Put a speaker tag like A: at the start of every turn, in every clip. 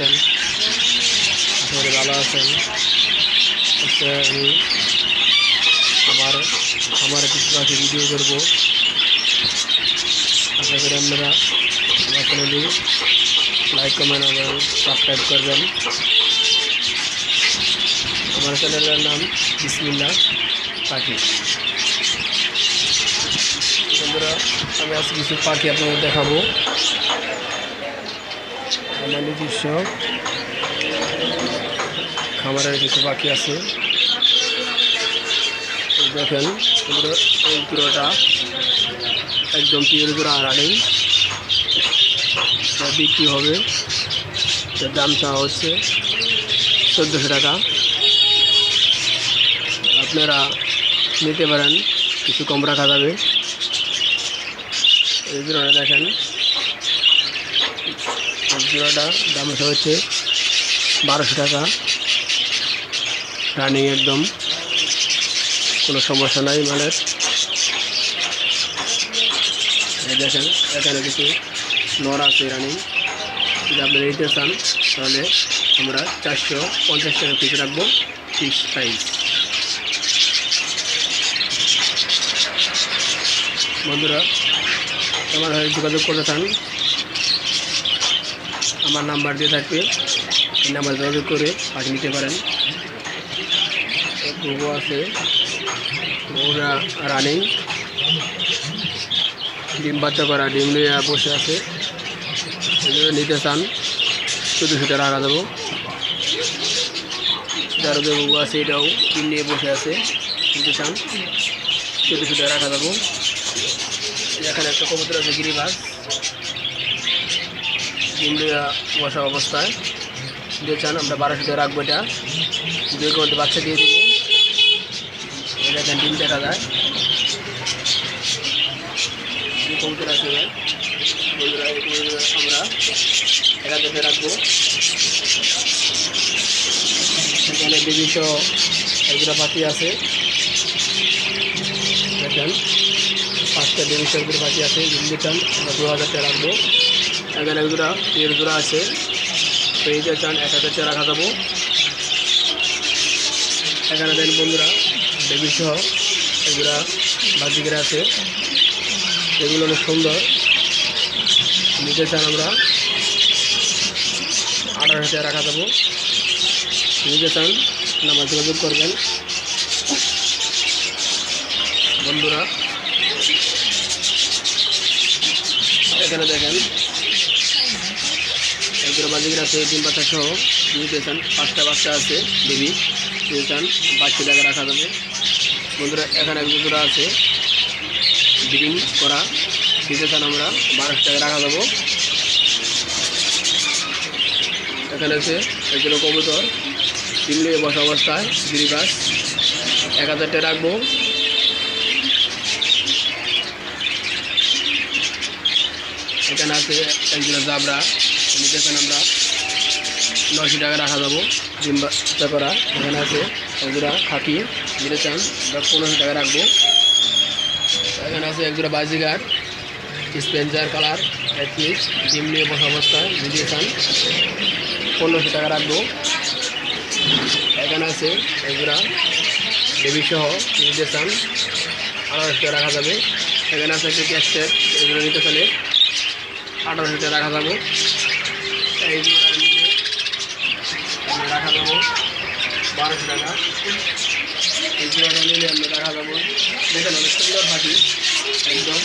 A: আছেন আশা করি ভালো আছেন আজকে আমি আমার আমার কিছু পাখি ভিডিও করব। আশা করি আপনারা আমার চ্যানেলে লাইক কমেন্ট এবং সাবস্ক্রাইব করবেন। আমার চ্যানেলের নাম বিসমিল্লা পাখি। বন্ধুরা, আমি আজকে কিছু পাখি আপনাদের দেখাবো। আমার নিজস্ব খামারের কিছু পাখি আছে। দেখেন এই পুরোটা একদম পিওর জোড়া রানিং বিক্রি হবে। এটার দাম চাওয়া হচ্ছে চোদ্দোশো টাকা। আপনারা নিতে পারেন, কিছু কম রাখা যাবে। এই জোড়াটা দেখেন। জোড়াটা দাম হচ্ছে বারোশো টাকা। রানিং একদম। কোনো সমস্যা নাই মালের। দেখেন, এখানে কিছু নর আছে রানিং যদি আপনি নিতে চান, তাহলে আমরা চারশো পঞ্চাশ টাকা পিস রাখব পিস প্রাইস বন্ধুরা, আমার যোগাযোগ করতে চান আমার নাম্বার দিয়ে থাকবে। এই নাম্বার যোগাযোগ করে পাঠিয়ে নিতে পারেন। গরু আছে গরুরা রানিং ডিম বাচ্চা করা, ডিম নিয়ে বসে আছে। নিতে চান চোদ্দোশো টাকা রাখা দেবো। যারা যে গরু আছে, এটাও ডিম নিয়ে বসে আছে, নিতে চান চোদ্দোশো টাকা রাখা দেবো। এখানে একটা কবুতর আছে গিরিবাস ডিম নিয়ে বসা অবস্থায়। দিয়ে চান আমরা বারোশো টাকা রাখব এটা। দুই ঘণ্টা বাচ্চা দিয়ে দিবে। এই দেখেন ডিম দেখা যায়। বন্ধুরা, এই কবুতর আমরা এক হাজার রাখব। এখানে বিভিন্ন একজোড়া পাখি আছে। দেখেন পাঁচটা একজোড়া পাখি আছে। যদি চান আমরা দু হাজার টাকা রাখব। এখানে দেড় জোড়া আছে। তো এইটা চান এক হাজার টাকা রাখা যাব। এখানে দেন বন্ধুরা, বেবি সহ, এগুলা বাজিকের আছে। এগুলো অনেক সুন্দর। নিতে চান আমরা। আঠারো হাজার রাখা দেবো নিতে চান নাম্বার যোগাযোগ করবেন। বন্ধুরা, এখানে দেখেন বাজিকের আছে ডিম বাচ্চা সহ নিতে চান পাঁচটা বাচ্চা আছে, বেবি নিতে চান বাচ্চা জায়গা রাখা যাবে। বন্ধুরা, এখানে এক জোড়া আছে, ব্রিডিং করা নিতে চান আমরা বারোশো টাকা রাখা যাব। এখানে আছে একজন কবুতর নিয়ে বসা অবস্থায় গিরিবাস এক হাজারটা রাখব। এখানে আছে একজন জাবরা নিতে চান আমরা নশো টাকা রাখা যাব। বাচ্চা করা। এখানে আছে একজোড়া খাকি নিতে চান আমরা পনেরোশো টাকা রাখব। এখানে আছে একজোড়া বাজিগার স্পেঞ্জার কালার, এক ডিম নিয়ে বসা অবস্থায় নিতে চান পনেরোশো টাকা রাখব। এখানে আছে একজোড়া বেবি সহ নিতে চান আঠারোশো টাকা রাখা যাবে। এখানে আছে একটি ক্যাস্টেট এগুলো নিতে চালে আঠারোশো টাকা রাখা যাব এই জোড়া নিলে আমরা রাখা যাব বারোশো টাকা এই নিলে আমরা রাখা যাব দেখেন অনেক সুন্দর পাখি একদম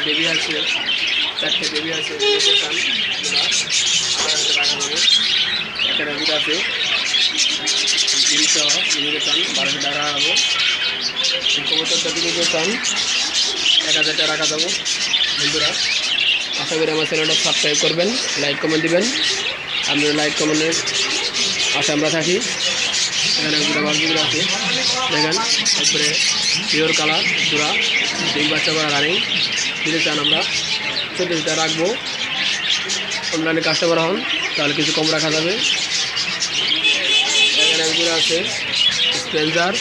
A: বেবি আছে চারটে বেবি আছে যাব আছে তিরিশ চান বারোশো টাকা চান এক হাজার টাকা যাব আশা করি আমার চ্যানেলটা সাবস্ক্রাইব করবেন লাইক কমেন্ট দিবেন আপনারা লাইক কমেন্টের আশা আমরা থাকি। এখানে দুটো বাসগুলো আছে। দেখেন তারপরে পিওর কালার পুরা ডিম বাচ্চা করা রানিং দিতে চান আমরা। চোদ্দোটা রাখব। অনলাইনে কাস্টমার হন, তাহলে কিছু কম রাখা যাবে। এখানে একগুলো আছে। স্পেন্সার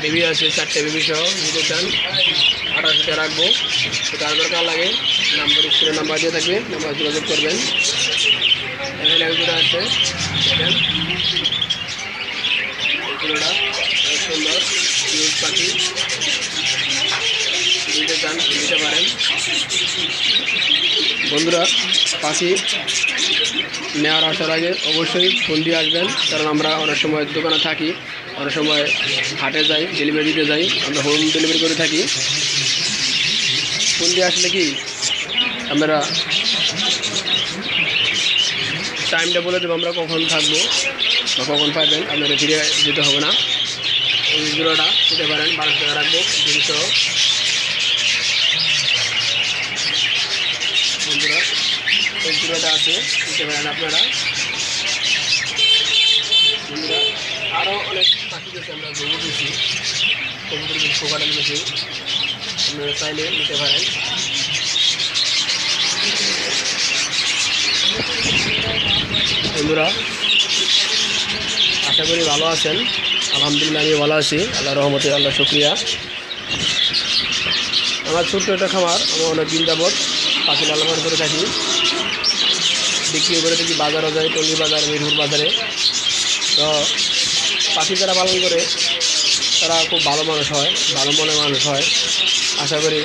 A: বেবি আছে, চারটে বেবি সহ। নিতে চান। আঠারোশো টাকা রাখব তার দরকার লাগে। নাম্বার স্ক্রিনে নাম্বার দিয়ে থাকবে। নাম্বার যোগাযোগ করবেন। এখানে এক আছে। সুন্দর পাখি পারেন বন্ধুরা পাখি নেওয়ার আসার আগে অবশ্যই ফোন দিয়ে আসবেন, কারণ আমরা অনেক সময় দোকানে থাকি, অনেক সময় হাটে যাই ডেলিভারি দিতে যাই, আমরা হোম ডেলিভারি করে থাকি। ফোন দিয়ে আসলে কি, আমরা টাইমটা বলে দেবো, আমরা কখন থাকব বা কখন পাবেন আপনারা ফিরে যেতে হবে না। জোড়াটা দিতে পারেন বারোশো টাকা রাখব জোড়াটা আছে পারেন আপনারা। বন্ধুরা আরও অনেক পাখি আমরা চাইলে নিতে পারেন। বন্ধুরা, আশা করি ভালো আছেন। আলহামদুলিল্লাহ আমি ভালো আছি। আল্লাহ রহমতে আল্লাহ শুক্রিয়া। আমার ছোট্ট একটা খামার, আমি অনেক দিন যাবৎ পাখি লালন করে থাকি। বিক্রি করে থাকি বাজারও যায় টঙ্গি বাজার, মিরপুর বাজারে। তো পাখি যারা পালন করে, তারা খুব ভালো মানুষ হয়, ভালো মনে মানুষ হয়। আশা করি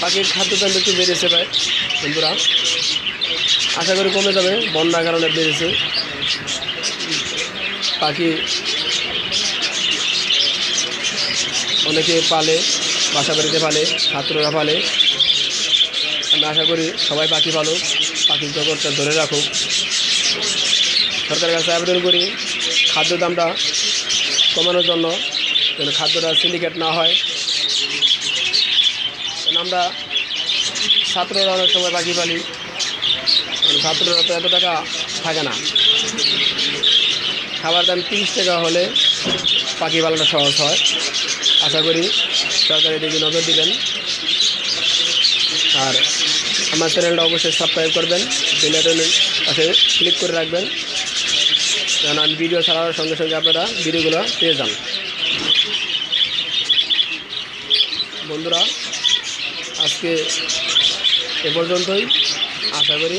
A: পাখির খাদ্য একটু বেড়েছে ভাই, বন্ধুরা। আশা করি কমে যাবে বন্যার কারণে বেড়েছে। পাখি অনেকে পালে, বাসা বাড়িতে পালে, ছাত্ররা পালে। আমি আশা করি সবাই পাখি পালো পাখির জগৎটা ধরে রাখুক। সরকারের কাছে আবেদন করি, খাদ্য দামটা কমানোর জন্য যেন খাদ্যটা সিন্ডিকেট না হয়। আমরা ছাত্ররা অনেক সময় পাখি পালি ছাত্ররা তো এত টাকা থাকে না। খাবার দাম তিরিশ টাকা হলে পাখি পালানো সহজ হয়। আশা করি সরকারি দিকে নজর দিবেন। আর আমার চ্যানেলটা অবশ্যই সাবস্ক্রাইব করবেন বেলাটনের পাশে ক্লিক করে রাখবেন কারণ আমি ভিডিও ছাড়ার সঙ্গে সঙ্গে আপনারা ভিডিওগুলো পেয়ে যান। বন্ধুরা, আজকে এ পর্যন্তই। আশা করি